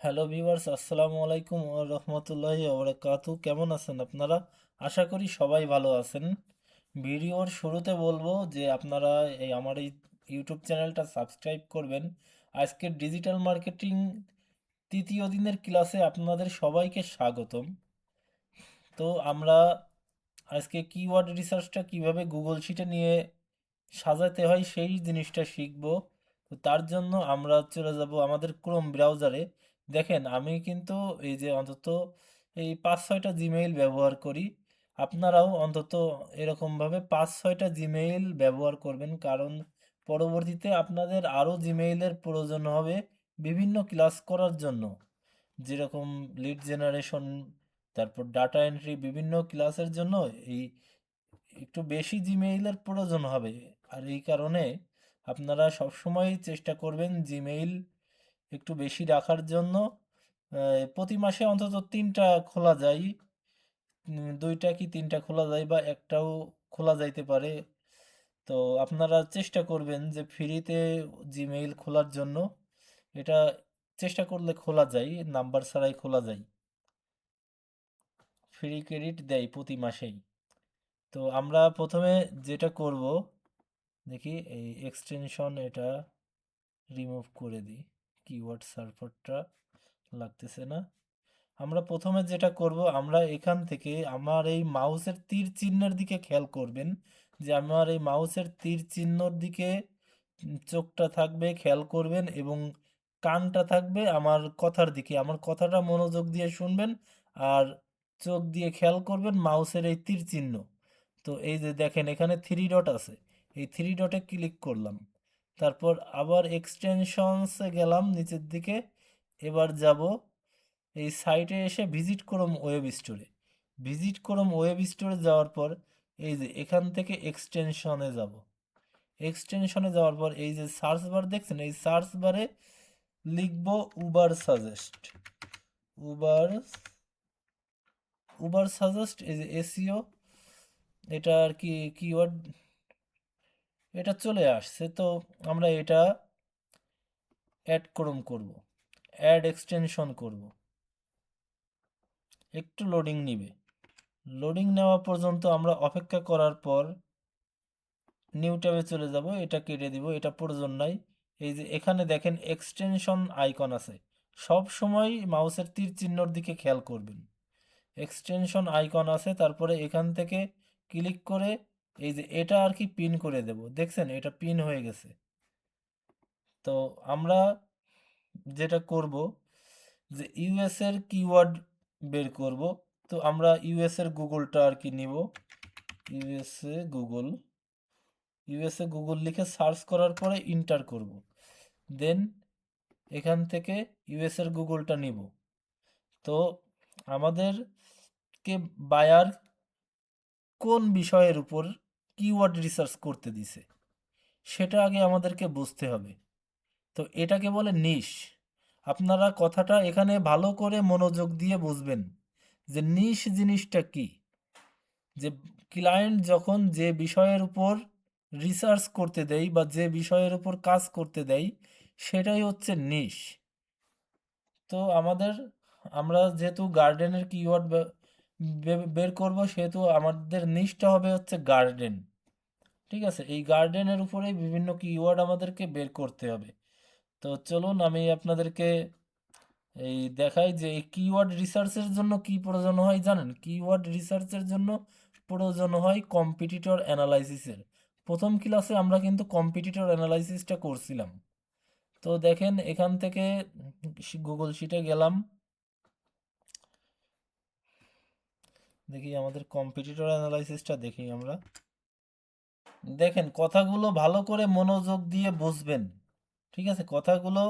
Hello viewers আসসালামু আলাইকুম রহমতুল্লাহি ওবরাকাতু কেমন আছেন আপনারা? আশা করি সবাই ভালো আছেন। ভিডিওর শুরুতে বলব যে আপনারা এই আমার এই ইউটিউব চ্যানেলটা সাবস্ক্রাইব করবেন। আজকের ডিজিটাল মার্কেটিং তৃতীয় দিনের ক্লাসে আপনাদের সবাইকে স্বাগতম। তো আমরা আজকে কিওয়ার্ড রিসার্চটা কীভাবে গুগল শিটে নিয়ে সাজাতে হয় সেই জিনিসটা শিখব। তার জন্য আমরা চলে যাব আমাদের ক্রোম ব্রাউজারে দেখেন, আমি কিন্তু এই যে অন্তত এই পাঁচ ছয়টা জিমেইল ব্যবহার করি। আপনারাও অন্তত এরকমভাবে পাঁচ ছয়টা জিমেইল ব্যবহার করবেন, কারণ পরবর্তীতে আপনাদের আরও জিমেইলের প্রয়োজন হবে বিভিন্ন ক্লাস করার জন্য। যেরকম লিড জেনারেশন তারপর ডাটা এন্ট্রি বিভিন্ন ক্লাসের জন্য এই একটু বেশি জিমেইলের প্রয়োজন হবে। আর এই কারণে আপনারা সবসময় চেষ্টা করবেন জিমেইল একটু বেশি রাখার জন্য প্রতি মাসে অন্তত তিনটা খোলা যায়। দুইটা কি তিনটা খোলা যায় বা একটাও খোলা যাইতে পারে। তো আপনারা চেষ্টা করবেন যে ফ্রিতে জিমেইল খোলার জন্য। এটা চেষ্টা করলে খোলা যায়, নাম্বার ছাড়াই খোলা যায়। ফ্রি ক্রেডিট দেয় প্রতি মাসেই। তো আমরা প্রথমে যেটা করব, দেখি এই এক্সটেনশন এটা রিমুভ করে দিই। কিওয়ার্ড সার্ভারটা লাগতেছে না। আমরা প্রথমে যেটা করব, আমরা এখান থেকে আমার এই মাউসের তীর চিহ্নের দিকে খেয়াল করবেন যে আমার এই মাউসের তীর চিহ্নর দিকে চোখটা থাকবে, খেয়াল করবেন এবং কানটা থাকবে আমার কথার দিকে। আমার কথাটা মনোযোগ দিয়ে শুনবেন আর চোখ দিয়ে খেয়াল করবেন মাউসের এই তীর চিহ্ন। তো এই যে দেখেন, এখানে থ্রি ডট আছে। এই থ্রি ডটে ক্লিক করলাম। তারপর আবার এক্সটেনশনসে গেলাম নিচের দিকে। এবার যাব এই সাইটে এসে ভিজিট করম ওয়েব স্টোরে ভিজিট করম ওয়েব স্টোরে যাওয়ার পর এই যে এখান থেকে এক্সটেনশনে যাব। এক্সটেনশনে যাওয়ার পর এই যে সার্চ বার দেখছেন? এই সার্চ বারে লিখব Uber suggest Uber Uber suggest এই যে এসিও এটা আর কি কিওয়ার্ড এটা চলে আসছে, তো আমরা এটা অ্যাড করম করব অ্যাড এক্সটেনশন করব। একটু লোডিং নিবে। লোডিং নেওয়া পর্যন্ত আমরা অপেক্ষা করার পর নিউ ট্যাবে চলে যাব, এটা কেটে দিব, এটা প্রয়োজন নাই। এই যে এখানে দেখেন এক্সটেনশন আইকন আছে। সব সময় মাউসের তীর চিহ্নর দিকে খেয়াল করবেন। এক্সটেনশন আইকন আছে, তারপরে এখান থেকে ক্লিক করে এই যে এটা আর কি পিন করে দেব। দেখছেন? এটা পিন হয়ে গেছে। তো আমরা যেটা করব যে ইউএস এর কিওয়ার্ড বের করব। তো আমরা ইউএস এর গুগলটা আর কি নিব। US A Google. US A Google লিখে সার্চ করার পরে ইন্টার করব। দেন এখান থেকে ইউএস এর গুগলটা নিব। তো আমাদেরকে বায়ার কোন বিষয়ের উপর কিওয়ার্ড রিসার্চ করতে দিছে। সেটা আগে আমাদেরকে বুঝতে হবে। তো এটাকে বলে নিশ আপনারা কথাটা এখানে ভালো করে মনোযোগ দিয়ে বুঝবেন যে নিশ জিনিসটা কি। যে ক্লায়েন্ট যখন যে বিষয়ের উপর রিসার্চ করতে দেয় বা যে বিষয়ের উপর কাজ করতে দেয়, সেটাই হচ্ছে নিশ তো আমাদের, আমরা যেহেতু গার্ডেনের কিওয়ার্ড বের করব, সেহেতু আমাদের নিশটা হবে হচ্ছে গার্ডেন ঠিক আছে? এই গার্ডেনের উপরেই বিভিন্ন কিওয়ার্ড আমাদেরকে বের করতে হবে। তো চলুন আমি আপনাদেরকে এই দেখাই যে এই কিওয়ার্ড রিসার্চের জন্য কি প্রয়োজন হয় জানেন? কিওয়ার্ড রিসার্চের জন্য প্রয়োজন হয় কম্পিটিটর অ্যানালাইসিসের প্রথম ক্লাসে আমরা কিন্তু কম্পিটিটর অ্যানালাইসিসটা করছিলাম। তো দেখেন এখান থেকে গুগল শিটে গেলাম। দেখি আমাদের কম্পিটিটর অ্যানালাইসিসটা দেখি আমরা। দেখেন, কথাগুলো ভালো করে মনোযোগ দিয়ে বুঝবেন। ঠিক আছে? কথাগুলো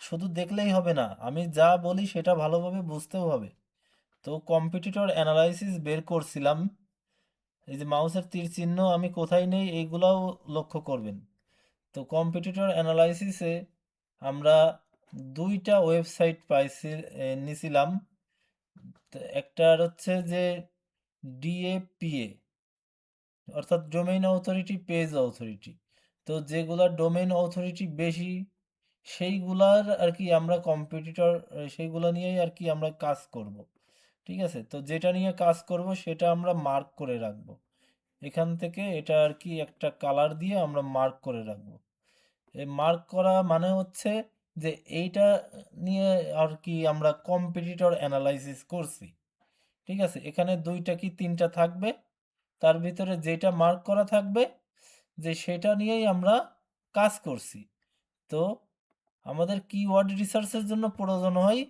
শুধু দেখলেই হবে না, আমি যা বলি সেটা ভালোভাবে বুঝতেও হবে। তো কম্পিটিটর অ্যানালাইসিস বের করছিলাম। এই যে মাউসের তীর চিহ্ন, আমি কোথায় নেই এইগুলাও লক্ষ্য করবেন। তো কম্পিটিটর অ্যানালাইসিসে আমরা দুইটা ওয়েবসাইট পাইছি নিছিলাম। তো একটার হচ্ছে যে ডিএপিএ অর্থাৎ ডোমেইন অথরিটি পেজ অথরিটি তো যেগুলা ডোমেইন অথরিটি বেশি, সেইগুলার আর কি আমরা কম্পিটিটর সেইগুলো নিয়েই আর কি আমরা কাজ করব। ঠিক আছে? তো যেটা নিয়ে কাজ করব সেটা আমরা মার্ক করে রাখব। এখান থেকে এটা আর কি একটা কালার দিয়ে আমরা মার্ক করে রাখব। এই মার্ক করা মানে হচ্ছে যে এইটা নিয়ে আর কি আমরা কম্পিটিটর অ্যানালাইসিস করছি। ঠিক আছে? এখানে দুইটা কি তিনটা থাকবে? তার ভিতরে যেটা মার্ক করা থাকবে, যে সেটা নিয়েই আমরা কাজ করছি। তো আমাদের কিওয়ার্ড রিসার্চের জন্য প্রয়োজন হয়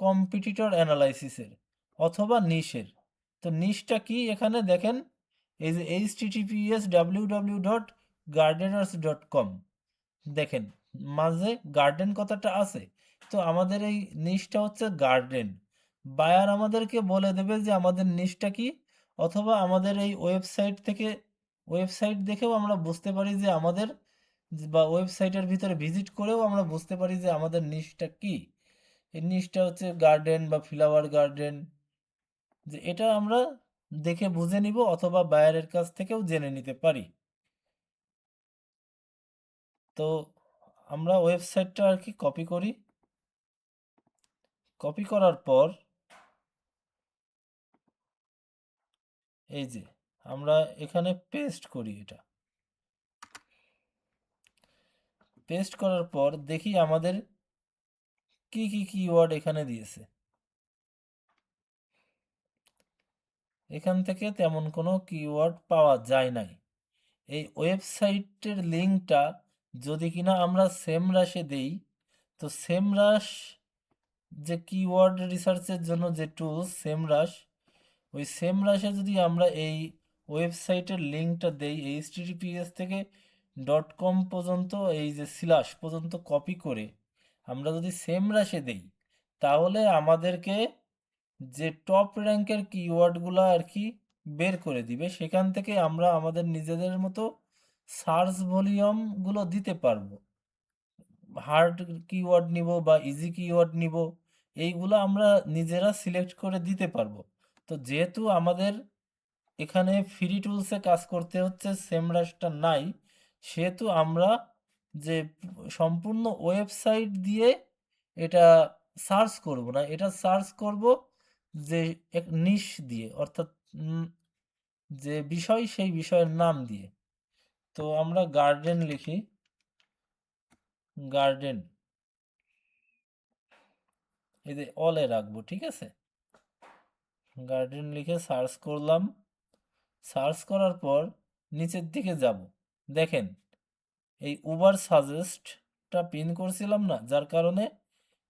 কম্পিটিটর অ্যানালাইসিসের অথবা নিশের তো নিশটা কি? এখানে দেখেন, এই যে H TTPS W W dot gardeners dot com দেখেন, মাঝে গার্ডেন কথাটা আছে। তো আমাদের এই নিশটা হচ্ছে গার্ডেন বায়ার আমাদেরকে বলে দেবে যে আমাদের নিশটা কি? অথবা আমাদের এই ওয়েবসাইট থেকে, ওয়েবসাইট দেখেও আমরা বুঝতে পারি যে আমাদের বা ওয়েবসাইটের ভিতরে ভিজিট করেও আমরা বুঝতে পারি যে আমাদের নিশটা কি। এই নিশটা হচ্ছে গার্ডেন বা ফ্লাওয়ার গার্ডেন যে এটা আমরা দেখে বুঝে নিব অথবা বায়ারের কাছ থেকেও জেনে নিতে পারি। তো আমরা ওয়েবসাইটটা আর কি কপি করি। কপি করার পর এই যে, আমরা এখানে পেস্ট করি এটা। পেস্ট করার পর দেখি আমাদের কি কি কিওয়ার্ড এখানে দিয়েছে। এখান থেকে তেমন কোনো কিওয়ার্ড পাওয়া যায় নাই। এই ওয়েবসাইটের লিঙ্কটা যদি কিনা আমরা সেম রাশে দেই, তো সেম রাশ যে কিওয়ার্ড রিসার্চের জন্য যে টুলস সেম রাশ ওই সেম রাশে যদি আমরা এই ওয়েবসাইটের লিঙ্কটা দেই এইচ টিটিপিএস থেকে ডট কম পর্যন্ত, এই যে সিলাস পর্যন্ত কপি করে আমরা যদি সেম রাশে দেই, তাহলে আমাদেরকে যে টপ র্যাঙ্কের কিওয়ার্ডগুলো আর কি বের করে দিবে, সেখান থেকে আমরা আমাদের নিজেদের মতো সার্চ ভলিউমগুলো দিতে পারব। হার্ড কিওয়ার্ড নিব বা ইজি কিওয়ার্ড নিব, এইগুলো আমরা নিজেরা সিলেক্ট করে দিতে পারব। তো যেহেতু আমাদের এখানে ফ্রি টুলসে কাজ করতে হচ্ছে সেমরাসটা নাই, সেহেতু আমরা যে সম্পূর্ণ ওয়েবসাইট দিয়ে এটা সার্চ করব না, এটা সার্চ করব যে এক নিশ দিয়ে, অর্থাৎ যে বিষয় সেই বিষয়ের নাম দিয়ে। তো আমরা গার্ডেন লিখি। গার্ডেন এই যে অলে রাখব, ঠিক আছে? গার্ডেন লিখে সার্চ করলাম। সার্চ করার পর নিচের দিকে যাব। দেখেন, এই উবার সাজেস্টটা পিন করছিলাম না, যার কারণে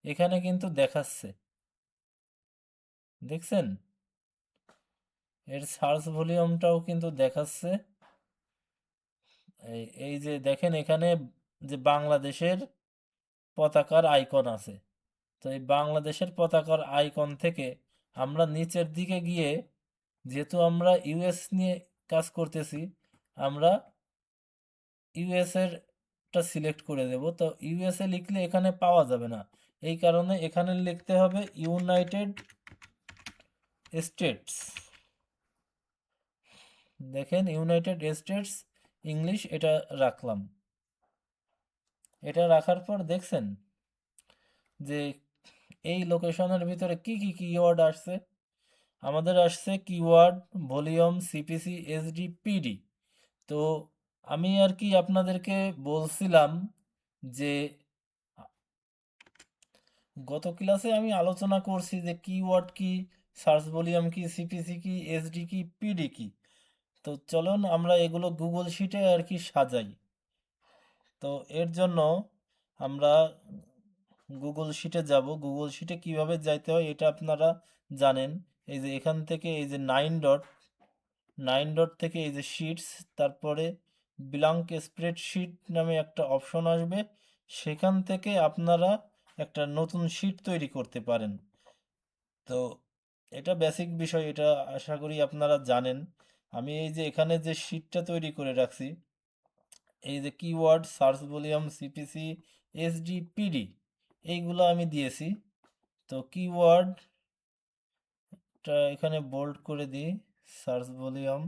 এখানে কিন্তু দেখাচ্ছে। দেখছেন? এর সার্চ ভলিউমটাও কিন্তু দেখাচ্ছে। এই যে দেখেন, এখানে যে বাংলাদেশের পতাকার আইকন আছে। তো এই বাংলাদেশের পতাকার আইকন থেকে আমরা নিচের দিকে গিয়ে যেহেতু আমরা ইউএস নিয়ে কাজ করতেছি, আমরা ইউএস এরটা সিলেক্ট করে দেব। তো ইউএসএ লিখলে এখানে পাওয়া যাবে না। এই কারণে এখানে লিখতে হবে ইউনাইটেড স্টেটস দেখেন ইউনাইটেড স্টেটস ইংলিশ এটা রাখলাম। এটা রাখার পর দেখছেন যে এই লোকেশনের ভিতরে কি কি কিওয়ার্ড আসছে? আমাদের আসছে keyword volume CPC SD PD তো আমি আর কি আপনাদেরকে বলছিলাম যে, গত ক্লাসে আমি আলোচনা করছি যে কিওয়ার্ড কি সার্চ ভলিউম কি সিপিসি কি এসডি কি পিডি কি। তো চলুন আমরা এগুলো গুগল শিটে আর কি সাজাই। তো এর জন্য আমরা গুগল শিটে যাব। গুগল শিটে কীভাবে যাইতে হয় এটা আপনারা জানেন। এই যে এখান থেকে এই যে নাইন ডট নাইন ডট থেকে এই যে শিটস তারপরে ব্লাঙ্ক স্প্রেডশিট নামে একটা অপশন আসবে। সেখান থেকে আপনারা একটা নতুন শিট তৈরি করতে পারেন। তো এটা বেসিক বিষয়, এটা আশা করি আপনারা জানেন। আমি এই যে এখানে যে শিটটা তৈরি করে রাখছি, এই যে keyword search volume CPC SD PD এইগুলো আমি দিয়েছি। তো কিওয়ার্ডটা এখানে বোল্ড করে দিই সার্চ ভলিউম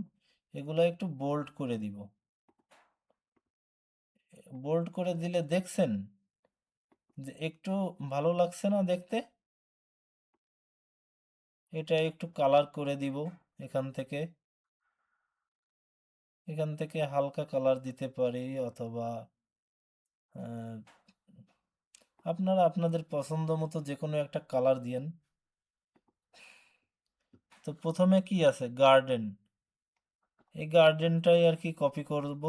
এগুলো একটু বোল্ড করে দিব। বোল্ড করে দিলে দেখছেন যে একটু ভালো লাগছে না দেখতে? এটা একটু কালার করে দিব এখান থেকে। এখান থেকে হালকা কালার দিতে পারি অথবা আপনারা আপনাদের পছন্দ মতো যে কোনো একটা কালার দিয়েন। তো প্রথমে কি আছে? গার্ডেন। এই গার্ডেনটাই আর কি কপি করব।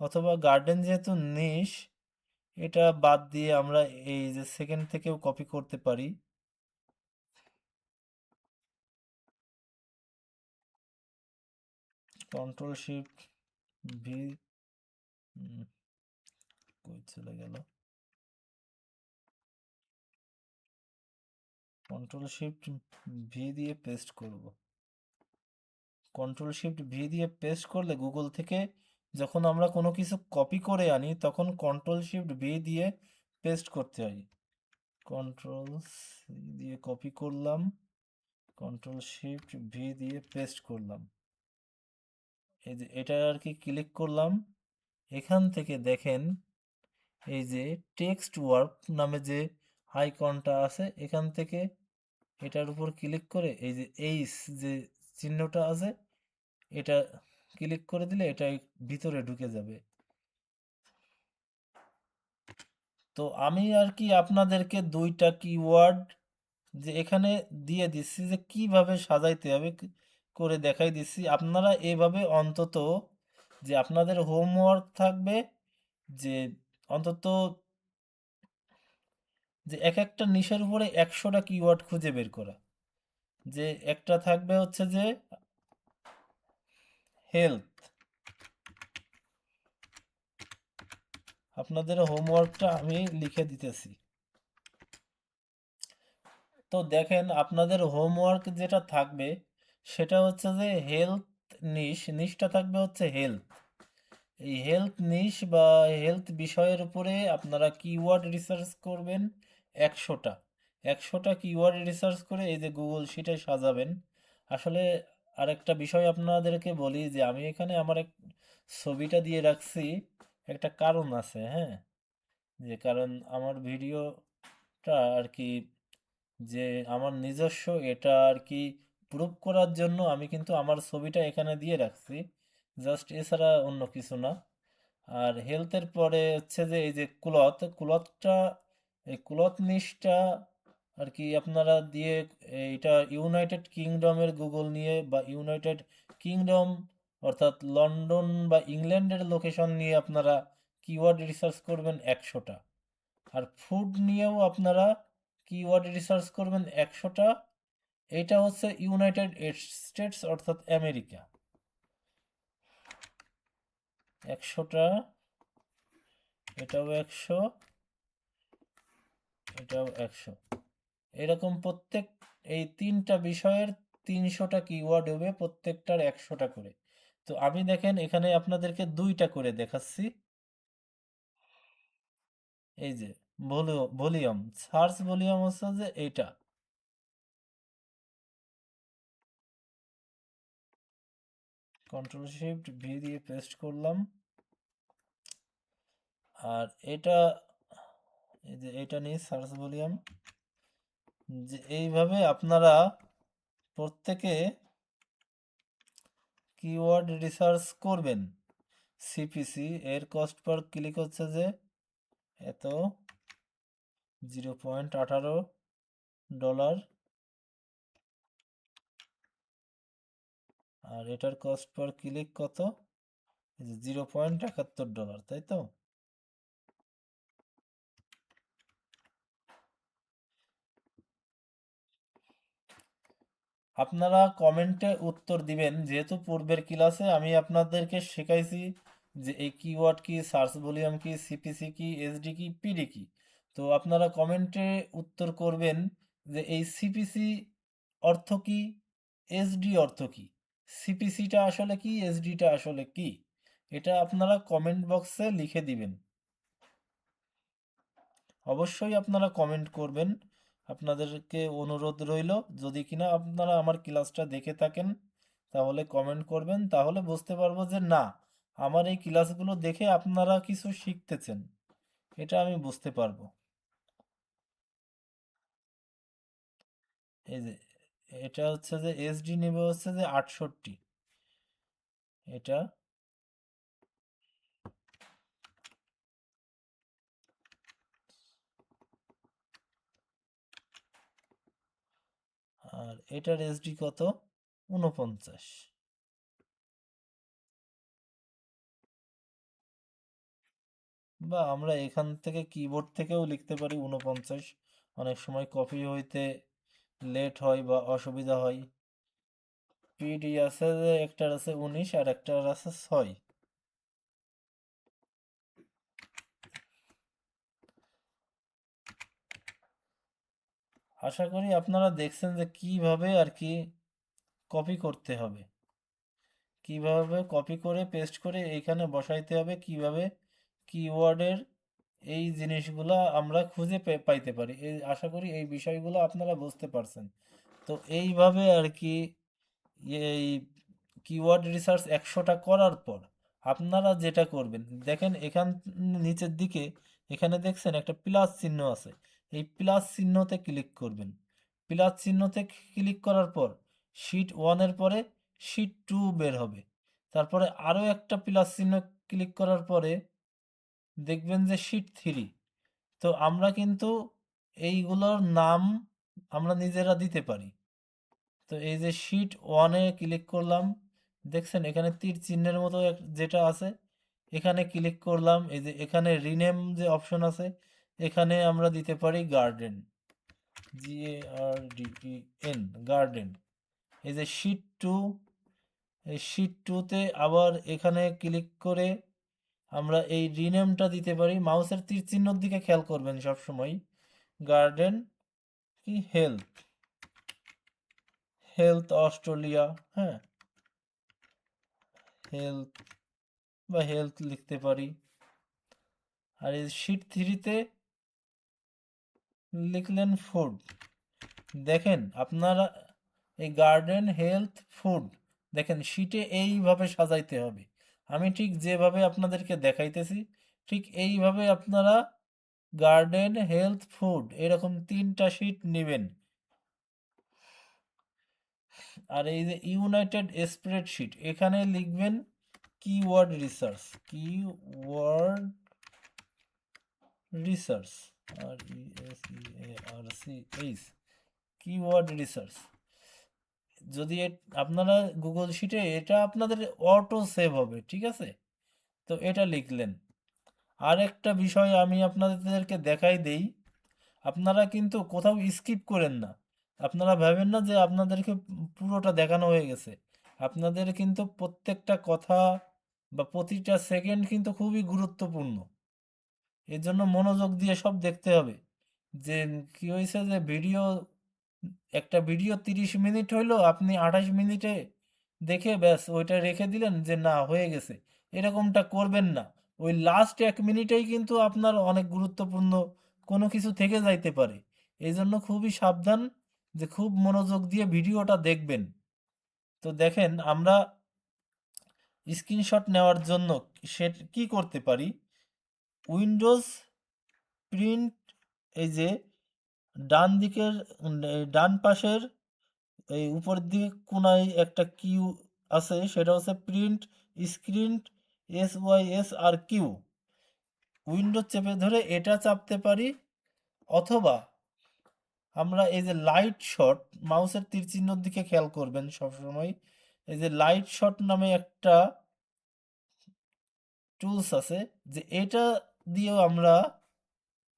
অথবা গার্ডেন যেহেতু নিশ এটা বাদ দিয়ে আমরা এই যে সেকেন্ড থেকেও কপি করতে পারি। কন্ট্রোল শিফট ভি চলে গেল? কন্ট্রোল শিফট ভি দিয়ে পেস্ট করব। কন্ট্রোল শিফট ভি দিয়ে পেস্ট করলে গুগল থেকে যখন আমরা কোনো কিছু কপি করে আনি, তখন কন্ট্রোল শিফট ভি দিয়ে পেস্ট করতে হয়। কন্ট্রোল দিয়ে কপি করলাম কন্ট্রোল শিফট ভি দিয়ে পেস্ট করলাম। এই যে এটা আর কি ক্লিক করলাম, এখান থেকে দেখেন এই যে টেক্সট ওয়ার্ক নামে যে আইকনটা আছে, এখান থেকে এটার উপর ক্লিক করে এই যে এই যে চিহ্নটা আছে, এটা ক্লিক করে দিলে এটা ভিতরে ঢুকে যাবে। তো আমি আর কি আপনাদেরকে দুইটা কিওয়ার্ড যে এখানে দিয়ে দিচ্ছি যে কীভাবে সাজাইতে হবে করে দেখাই দিচ্ছি। আপনারা এভাবে অন্তত যে আপনাদের হোমওয়ার্ক থাকবে, যে অন্তত যে এক একটা নিশের উপরে একশোটা কিওয়ার্ড খুঁজে বের করা। যে একটা থাকবে হচ্ছে যে হেলথ আপনাদের হোমওয়ার্কটা আমি লিখে দিতেছি। তো দেখেন, আপনাদের হোমওয়ার্ক যেটা থাকবে, সেটা হচ্ছে যে হেলথ নিশ নিশটা থাকবে হচ্ছে হেলথ এই হেলথ নিশ বা হেলথ বিষয়ের উপরে আপনারা কিওয়ার্ড রিসার্চ করবেন। একশোটা। একশোটা কিওয়ার্ড রিসার্চ করে এই যে গুগল শিটে সাজাবেন। আসলে আরেকটা বিষয় আপনাদেরকে বলি যে আমি এখানে আমার এক ছবিটা দিয়ে রাখছি, একটা কারণ আছে হ্যাঁ? যে কারণ আমার ভিডিওটা আর কি যে আমার নিজস্ব এটা আর কি প্রুভ করার জন্য আমি কিন্তু আমার ছবিটা এখানে দিয়ে রাখছি। জাস্ট এছাড়া অন্য কিছু না। আর হেলথের পরে হচ্ছে যে এই যে ক্লথ ক্লথটা এই ক্লথ নিশটা আর কি আপনারা দিয়ে এটা ইউনাইটেড কিংডমের গুগল নিয়ে বা ইউনাইটেড কিংডম অর্থাৎ লন্ডন বা ইংল্যান্ডের লোকেশন নিয়ে আপনারা কিওয়ার্ড রিসার্চ করবেন একশোটা। আর ফুড নিয়েও আপনারা কিওয়ার্ড রিসার্চ করবেন একশোটা। এটা হচ্ছে ইউনাইটেড স্টেটস অর্থাৎ আমেরিকা। একশোটা, এটাও একশো। এটাও একশো। এরকম প্রত্যেক, এই তিনটা বিষয়ের তিনশোটা কিওয়ার্ড হবে প্রত্যেকটার একশোটা করে। তো আমি দেখেন এখানে আপনাদেরকে দুইটা করে দেখাচ্ছি। এই যে ভলিউম, সার্চ ভলিউম হচ্ছে যে এইটা। কন্ট্রোল শিফট ভি দিয়ে পেস্ট করলাম। আর এটা এই যে এটা নিয়ে সার্চ ভলিউম যে এইভাবে আপনারা প্রত্যেকে কিওয়ার্ড রিসার্চ করবেন। সিপিসি এর কস্ট পার ক্লিক হচ্ছে যে এত জিরো পয়েন্ট আঠারো ডলার আর এটার কস্ট পার ক্লিক কত? জিরো পয়েন্ট একাত্তর ডলার তাই তো? আপনারা কমেন্টে উত্তর দিবেন। যেহেতু পূর্বের ক্লাসে আমি আপনাদেরকে শেখাইছি যে এই কিওয়ার্ড কি সার্চ ভলিউম কি সিপিসি কি এসডি কি পিডি কি। তো আপনারা কমেন্টে উত্তর করবেন যে এই সিপিসি অর্থ কি এসডি অর্থ কি? সিপিসিটা আসলে কি এসডিটা আসলে কি? এটা আপনারা কমেন্ট বক্সে লিখে দিবেন। অবশ্যই আপনারা কমেন্ট করবেন। আপনাদেরকে অনুরোধ রইল, যদি কিনা আপনারা আমার ক্লাসটা দেখে থাকেন, তাহলে কমেন্ট করবেন, তাহলে বুঝতে পারব যে না, আমার এই ক্লাসগুলো দেখে আপনারা কিছু শিখতেছেন, এটা আমি বুঝতে পারব। এই যে, এটা হচ্ছে যে এসডি নেবে হচ্ছে যে আটষট্টি, এটা এটার এসডি কত? উনপঞ্চাশ বা আমরা এখান থেকে কিবোর্ড থেকেও লিখতে পারি উনপঞ্চাশ অনেক সময় কপি হইতে লেট হয় বা অসুবিধা হয়। পিডি আছে যে একটার আছে উনিশ আর একটার আছে ছয়। আশা করি আপনারা দেখছেন যে কীভাবে আর কি কপি করতে হবে। কীভাবে কপি করে পেস্ট করে এইখানে বসাইতে হবে, কীভাবে কিওয়ার্ডের এই জিনিসগুলো আমরা খুঁজে পাইতে পারি। এই, আশা করি এই বিষয়গুলো আপনারা বুঝতে পারছেন। তো এইভাবে আর কি এই কিওয়ার্ড রিসার্চ একশোটা করার পর আপনারা যেটা করবেন, দেখেন এখান, নিচের দিকে এখানে দেখছেন একটা প্লাস চিহ্ন আছে। এই প্লাস চিহ্নতে ক্লিক করবেন। প্লাস চিহ্নতে ক্লিক করার পর শিট ওয়ানের পরে শিট টু বের হবে। তারপরে আরও একটা প্লাস চিহ্ন ক্লিক করার পরে দেখবেন যে শিট থ্রি তো আমরা কিন্তু এইগুলোর নাম আমরা নিজেরা দিতে পারি। তো এই যে শিট ওয়ানে ক্লিক করলাম, দেখছেন এখানে তীর চিহ্নের মতো যেটা আছে, এখানে ক্লিক করলাম, এই যে এখানে রিনেম যে অপশন আছে এখানে আমরা দিতে পারি garden G A R D E N garden এই যে শিট টু এই শিট টুতে আবার এখানে ক্লিক করে আমরা এই রিনেমটা দিতে পারি। মাউসের তীর চিহ্নর দিকে খেয়াল করবেন সব সময় গার্ডেন কি? হেলথ হেলথ অস্ট্রেলিয়া হ্যাঁ। হেলথ বা হেলথ লিখতে পারি। আর এই শিট থ্রিতে লিখলেন ফুড দেখেন, আপনারা এই গার্ডেন হেলথ ফুড দেখেন শিটে এইভাবে সাজাইতে হবে। আমি ঠিক যেভাবে আপনাদেরকে দেখাইতেছি, ঠিক এইভাবে আপনারা গার্ডেন হেলথ ফুড এরকম তিনটা শিট নেবেন। আর এই যে ইউনাইটেড স্প্রেডশিট এখানে লিখবেন keyword research keyword research R E S E A R C H keyword research যদি আপনারা গুগল শিটে এটা আপনাদের অটো সেভ হবে, ঠিক আছে? তো এটা লিখলেন। আর একটা বিষয় আমি আপনাদেরকে দেখাই দেই। আপনারা কিন্তু কোথাও স্কিপ করেন না। আপনারা ভাবেন না যে আপনাদেরকে পুরোটা দেখানো হয়ে গেছে। আপনাদের কিন্তু প্রত্যেকটা কথা বা প্রতিটা সেকেন্ড কিন্তু খুবই গুরুত্বপূর্ণ। এর জন্য মনোযোগ দিয়ে সব দেখতে হবে। যে কি হয়েছে যে ভিডিও, একটা ভিডিও তিরিশ মিনিট হইল, আপনি আঠাশ মিনিটে দেখে ব্যাস ওইটা রেখে দিলেন যে না, হয়ে গেছে। এরকমটা করবেন না। ওই লাস্ট এক মিনিটেই কিন্তু আপনার অনেক গুরুত্বপূর্ণ কোনো কিছু থেকে যাইতে পারে। এই জন্য খুবই সাবধান যে খুব মনোযোগ দিয়ে ভিডিওটা দেখবেন। তো দেখেন, আমরা স্ক্রিনশট নেওয়ার জন্য সে কি করতে পারি? উইন্ডোজ প্রিন্ট, এই যে ডান দিকের, ডান পাশের এই উপরের দিকে কোনায় একটা কিউ আছে, সেটা হচ্ছে print screen, S Y S R Q. Windows চেপে ধরে এটা চাপতে পারি, অথবা আমরা এই যে লাইট শট, মাউসের তীর চিহ্নর দিকে খেয়াল করবেন সবসময়, এই যে লাইট শট নামে একটা টুলস আছে, যে এটা দিয়েও আমরা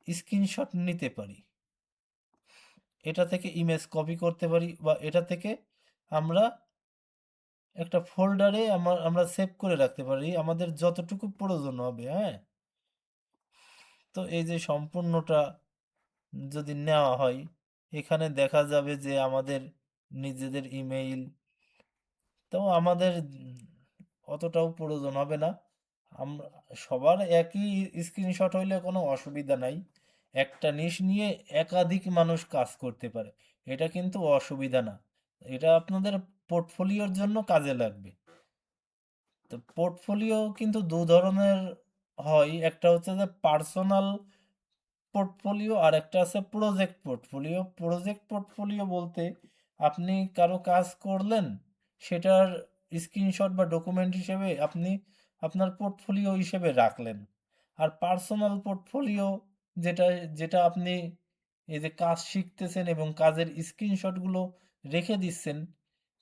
স্ক্রিনশট নিতে পারি। এটা থেকে ইমেজ কপি করতে পারি বা এটা থেকে আমরা একটা ফোল্ডারে আমার, আমরা সেভ করে রাখতে পারি। আমাদের যতটুকু প্রয়োজন হবে হ্যাঁ? তো এই যে সম্পূর্ণটা যদি নেওয়া হয়, এখানে দেখা যাবে যে আমাদের নিজেদের ইমেইল তো আমাদের অতটাও প্রয়োজন হবে না। আমরা, সবার একই স্ক্রিনশট হইলে কোনো অসুবিধা নাই। একটা নিশ নিয়ে একাধিক মানুষ কাজ করতে পারে। এটা কিন্তু অসুবিধা না। এটা আপনাদের পোর্টফোলিওর জন্য কাজে লাগবে। তো পোর্টফোলিও কিন্তু দু ধরনের হয়। একটা হচ্ছে যে পার্সোনাল পোর্টফোলিও আর একটা আছে প্রজেক্ট পোর্টফোলিও প্রজেক্ট পোর্টফোলিও বলতে আপনি কারও কাজ করলেন, সেটার স্ক্রিনশট বা ডকুমেন্ট হিসেবে আপনি আপনার পোর্টফোলিও হিসেবে রাখলেন। আর পার্সোনাল পোর্টফোলিও যেটা যেটা আপনি এই যে কাজ শিখতেছেন এবং কাজের স্ক্রিনশটগুলো রেখে দিচ্ছেন,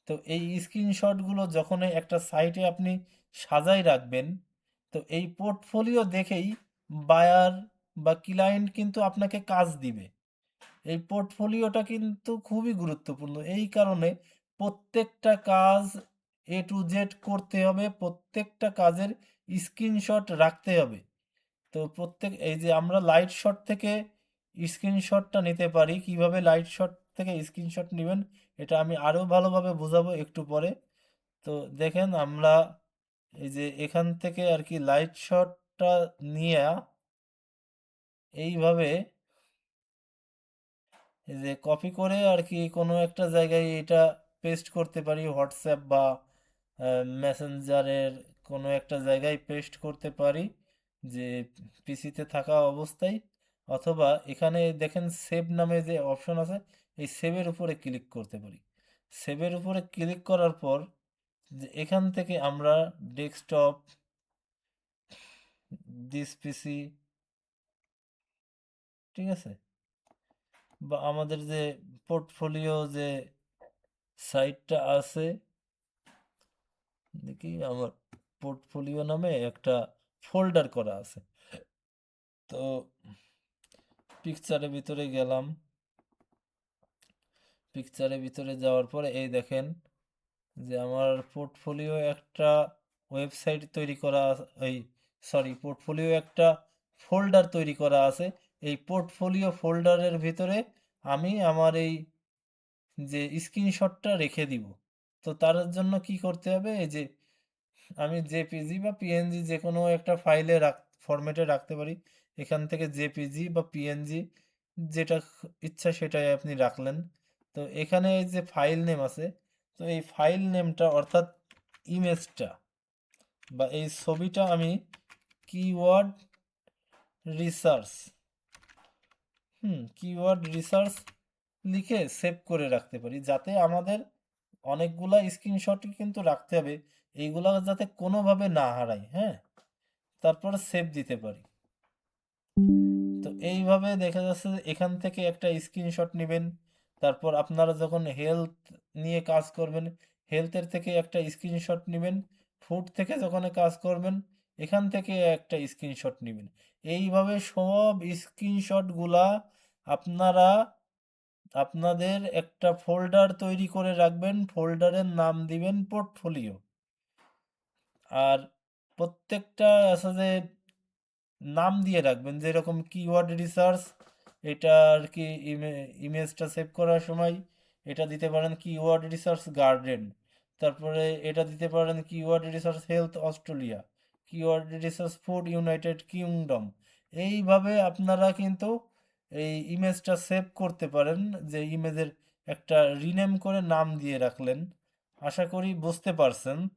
তো এই স্ক্রিনশটগুলো যখন একটা সাইটে আপনি সাজাই রাখবেন, তো এই পোর্টফোলিও দেখেই বায়ার বা ক্লায়েন্ট কিন্তু আপনাকে কাজ দিবে। এই পোর্টফোলিওটা কিন্তু খুবই গুরুত্বপূর্ণ। এই কারণে প্রত্যেকটা কাজ এ টু জেড করতে হবে, প্রত্যেকটা কাজের স্ক্রিনশট রাখতে হবে। তো প্রত্যেক, এই যে আমরা লাইট শট থেকে স্ক্রিনশটটা নিতে পারি, কীভাবে লাইট শট থেকে স্ক্রিনশট নেবেন, এটা আমি আরও ভালোভাবে বোঝাবো একটু পরে। তো দেখেন আমরা এই যে এখান থেকে আর কি লাইট শটটা নিয়ে এইভাবে এই যে কপি করে আর কি কোনো একটা জায়গায় এটা পেস্ট করতে পারি হোয়াটসঅ্যাপ বা মেসেঞ্জারের কোনো একটা জায়গায় পেস্ট করতে পারি যে পিসিতে থাকা অবস্থায়, অথবা এখানে দেখেন সেভ নামে যে অপশন আছে, এই সেভের উপরে ক্লিক করতে পারি। সেভের উপরে ক্লিক করার পর এখান থেকে আমরা ডেস্কটপ দিস পিসি ঠিক আছে? বা আমাদের যে পোর্টফোলিও যে সাইটটা আছে দেখি আমার পোর্টফোলিও নামে একটা ফোল্ডার করা আছে। তো পিকচারের ভিতরে গেলাম। পিকচারের ভিতরে যাওয়ার পরে এই দেখেন যে আমার পোর্টফোলিও একটা ওয়েবসাইট তৈরি করা এই সরি পোর্টফোলিও একটা ফোল্ডার তৈরি করা আছে। এই পোর্টফোলিও ফোল্ডারের ভিতরে আমি আমার এই যে স্ক্রিনশটটা রেখে দিব। তো তার জন্য কি করতে হবে? এই যে, আমি জেপিজি বা পিএনজি যে কোনো একটা ফাইলে রাখ ফরম্যাটে রাখতে পারি। এখান থেকে জেপিজি বা পিএনজি যেটা ইচ্ছা সেটাই আপনি রাখলেন। তো এখানে এই যে ফাইল নেম আছে, তো এই ফাইল নেমটা অর্থাৎ ইমেজটা বা এই ছবিটা আমি keyword research hmm keyword research লিখে সেভ করে রাখতে পারি। যাতে আমাদের অনেকগুলা স্ক্রিনশটই কিন্তু রাখতে হবে। এইগুলা যাতে কোনোভাবে না হারাই হ্যাঁ? তারপর সেভ দিতে পারি। তো এইভাবে দেখা যাচ্ছে এখান থেকে একটা স্ক্রিনশট নেবেন। তারপর আপনারা যখন হেলথ নিয়ে কাজ করবেন হেলথের থেকে একটা স্ক্রিনশট নেবেন ফুড থেকে যখন কাজ করবেন, এখান থেকে একটা স্ক্রিনশট নেবেন। এইভাবে সব স্ক্রিনশটগুলা আপনারা আপনাদের একটা ফোল্ডার তৈরি করে রাখবেন, ফোল্ডারের নাম দিবেন পোর্টফোলিও। আর প্রত্যেকটা যে নাম দিয়ে রাখবেন, যেরকম কিওয়ার্ড রিসার্চ এটা আর কি ইমেজটা সেভ করার সময় এটা দিতে পারেন কিওয়ার্ড রিসার্চ গার্ডেন তারপরে এটা দিতে পারেন keyword research health Australia keyword research food United Kingdom এইভাবে আপনারা কিন্তু এই ইমেজটা সেভ করতে পারেন, যে ইমেজের একটা রিনেম করে নাম দিয়ে রাখলেন। আশা করি বুঝতে পারছেন।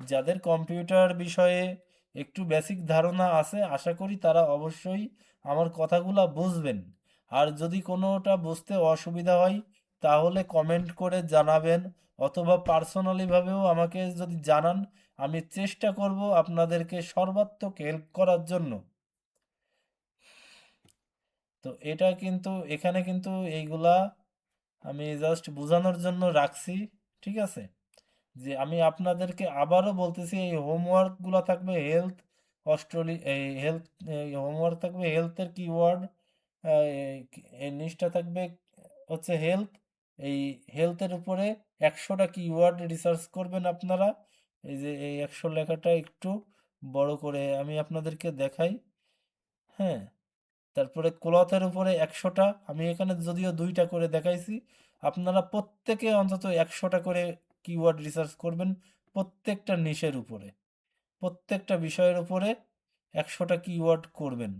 যাদের কম্পিউটার বিষয়ে একটু বেসিক ধারণা আছে, আশা করি তারা অবশ্যই আমার কথাগুলো বুঝবেন। আর যদি কোনোটা বুঝতে অসুবিধা হয়, তাহলে কমেন্ট করে জানাবেন, অথবা পার্সোনালিভাবেও আমাকে যদি জানান, আমি চেষ্টা করব আপনাদেরকে সর্বাত্মক হেল্প করার জন্য। তো এটা কিন্তু, এখানে কিন্তু এইগুলা আমি জাস্ট বোঝানোর জন্য রাখছি, ঠিক আছে? যে আমি আপনাদেরকে আবারও বলতেছি, এই হোমওয়ার্কগুলো থাকবে হেলথ অস্ট্রেলি এই হেলথ হোমওয়ার্ক থাকবে হেলথের কিওয়ার্ড এই নিচটা থাকবে হচ্ছে হেলথ এই হেলথের উপরে একশোটা কিওয়ার্ড রিসার্চ করবেন আপনারা। এই যে এই একশো লেখাটা একটু বড় করে আমি আপনাদেরকে দেখাই হ্যাঁ? তারপরে ক্লথের উপরে একশোটা, আমি এখানে যদিও দুইটা করে দেখাইছি, আপনারা প্রত্যেকে অন্তত একশোটা করে কিওয়ার্ড রিসার্চ করবেন প্রত্যেকটা নিশের উপরে। প্রত্যেকটা বিষয়ের উপরে একশোটা কিওয়ার্ড করবেন।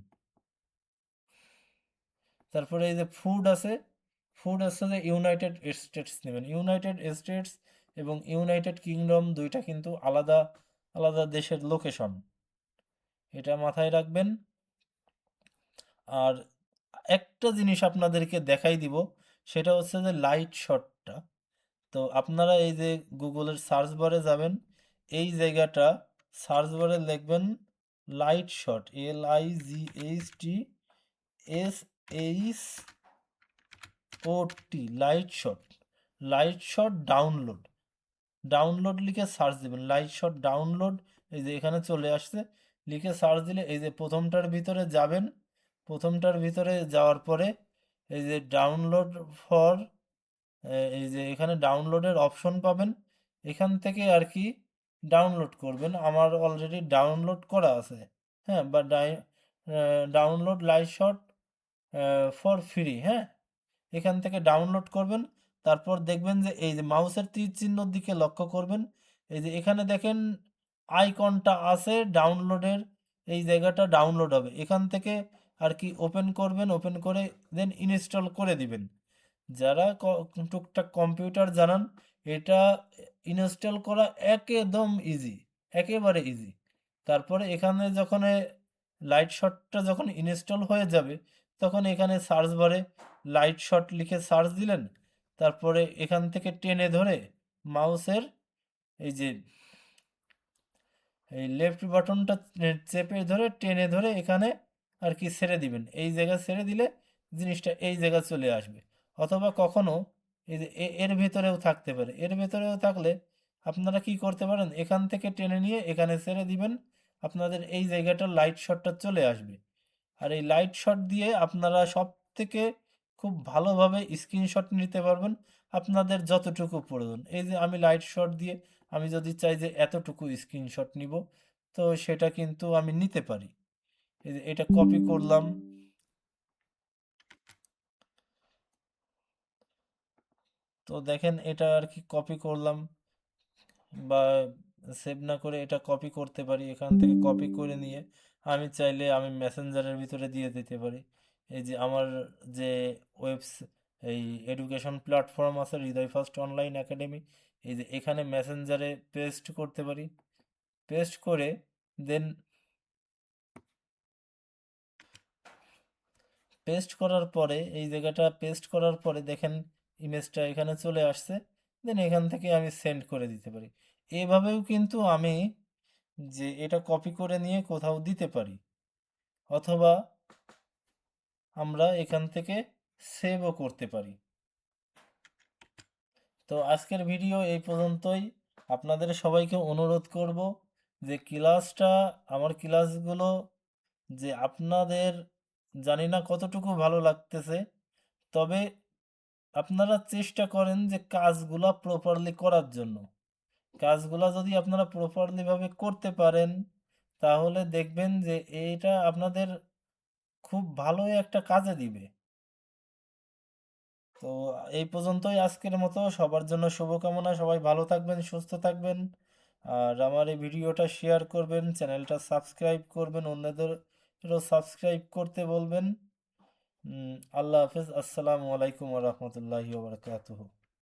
তারপরে এই যে ফুড আছে ফুড আছে যে ইউনাইটেড স্টেটস নেবেন। ইউনাইটেড স্টেটস এবং ইউনাইটেড কিংডম দুইটা কিন্তু আলাদা আলাদা দেশের লোকেশন এটা মাথায় রাখবেন। আর একটা জিনিস আপনাদেরকে দেখাই দিব, সেটা হচ্ছে যে লাইট শটটা তো আপনারা এই যে গুগলের সার্চ বারে যাবেন, এই জায়গাটা সার্চ বারে লিখবেন lightshot L I G H T S H O T lightshot lightshot download download লিখে সার্চ দেবেন লাইট শট ডাউনলোড এই যে এখানে চলে আসছে, লিখে সার্চ দিলে এই যে প্রথমটার ভিতরে যাবেন প্রথমটার ভিতরে যাওয়ার পরে এই যে ডাউনলোড ফর এই যে এখানে ডাউনলোডের অপশন পাবেন। এখান থেকে আর কি ডাউনলোড করবেন। আমার অলরেডি ডাউনলোড করা আছে। হ্যাঁ বা download lightshot for free হ্যাঁ? এখান থেকে ডাউনলোড করবেন। তারপর দেখবেন যে এই যে মাউসের তীর চিহ্নর দিকে লক্ষ্য করবেন। এই যে এখানে দেখেন আইকনটা আছে ডাউনলোডের এই জায়গাটা ডাউনলোড হবে। এখান থেকে আর কি ওপেন করবেন ওপেন করে দেন ইনস্টল করে দিবেন। যারা টুকটাক কম্পিউটার জানান, এটা ইনস্টল করা একদম ইজি একেবারে ইজি তারপরে এখানে যখন লাইট শটটা যখন ইনস্টল হয়ে যাবে, তখন এখানে সার্চ বারে লাইট শট লিখে সার্চ দিলেন। তারপরে এখান থেকে টেনে ধরে মাউসের এই যে, এই লেফট বাটনটা চেপে ধরে, টেনে ধরে এখানে আর কি ছেড়ে দিবেন। এই জায়গা ছেড়ে দিলে জিনিসটা এই জায়গা চলে আসবে। অথবা কখনো এই যে এর ভেতরেও থাকতে পারে। এর ভেতরেও থাকলে আপনারা কি করতে পারেন? এখান থেকে টেনে নিয়ে এখানে ছেড়ে দিবেন। আপনাদের এই জায়গাটা লাইট শটটা চলে আসবে। আর এই লাইট শট দিয়ে আপনারা সব থেকে খুব ভালোভাবে স্ক্রিনশট নিতে পারবেন। আপনাদের যতটুকু প্রয়োজন। এই যে আমি লাইট শট দিয়ে আমি যদি চাই যে এতটুকু স্ক্রিনশট নিব, তো সেটা কিন্তু আমি নিতে পারি। এটা কপি করলাম। তো দেখেন এটা আর কি কপি করলাম বা সেভ না করে এটা কপি করতে পারি, এখান থেকে কপি করে নিয়ে আমি চাইলে আমি মেসেঞ্জারের ভিতরে দিয়ে দিতে পারি। এই যে আমার যে ওয়েবস এই এডুকেশন প্ল্যাটফর্ম আছে হৃদয় ফার্স্ট অনলাইন একাডেমি এই যে এখানে মেসেঞ্জারে পেস্ট করতে পারি। পেস্ট করে দেন পেস্ট করার পরে, এই জায়গাটা পেস্ট করার পরে দেখেন ইমেজটা এখানে চলে আসছে দেন এখান থেকে আমি সেন্ড করে দিতে পারি। এভাবেও কিন্তু আমি যে এটা কপি করে নিয়ে কোথাও দিতে পারি, অথবা আমরা এখান থেকে সেভও করতে পারি। তো আজকের ভিডিও এই পর্যন্তই। আপনাদের সবাইকে অনুরোধ করব যে ক্লাসটা আমার ক্লাসগুলো যে আপনাদের জানি না কতটুকু ভালো লাগতেছে। তবে আপনারা চেষ্টা করেন যে কাজগুলা প্রপারলি করার জন্য। কাজগুলা যদি আপনারা প্রপারলিভাবে করতে পারেন, তাহলে দেখবেন যে এটা আপনাদের খুব ভালোই একটা কাজে দিবে। তো এই পর্যন্তই আজকের মতো। সবার জন্য শুভকামনা। সবাই ভালো থাকবেন, সুস্থ থাকবেন। আর আমার এই ভিডিওটা শেয়ার করবেন চ্যানেলটা সাবস্ক্রাইব করবেন অন্যদেরও সাবস্ক্রাইব করতে বলবেন। আল্লাহ হাফেজ। আসসালামু আলাইকুম রহমতুল্লাহি বারকাতুহু।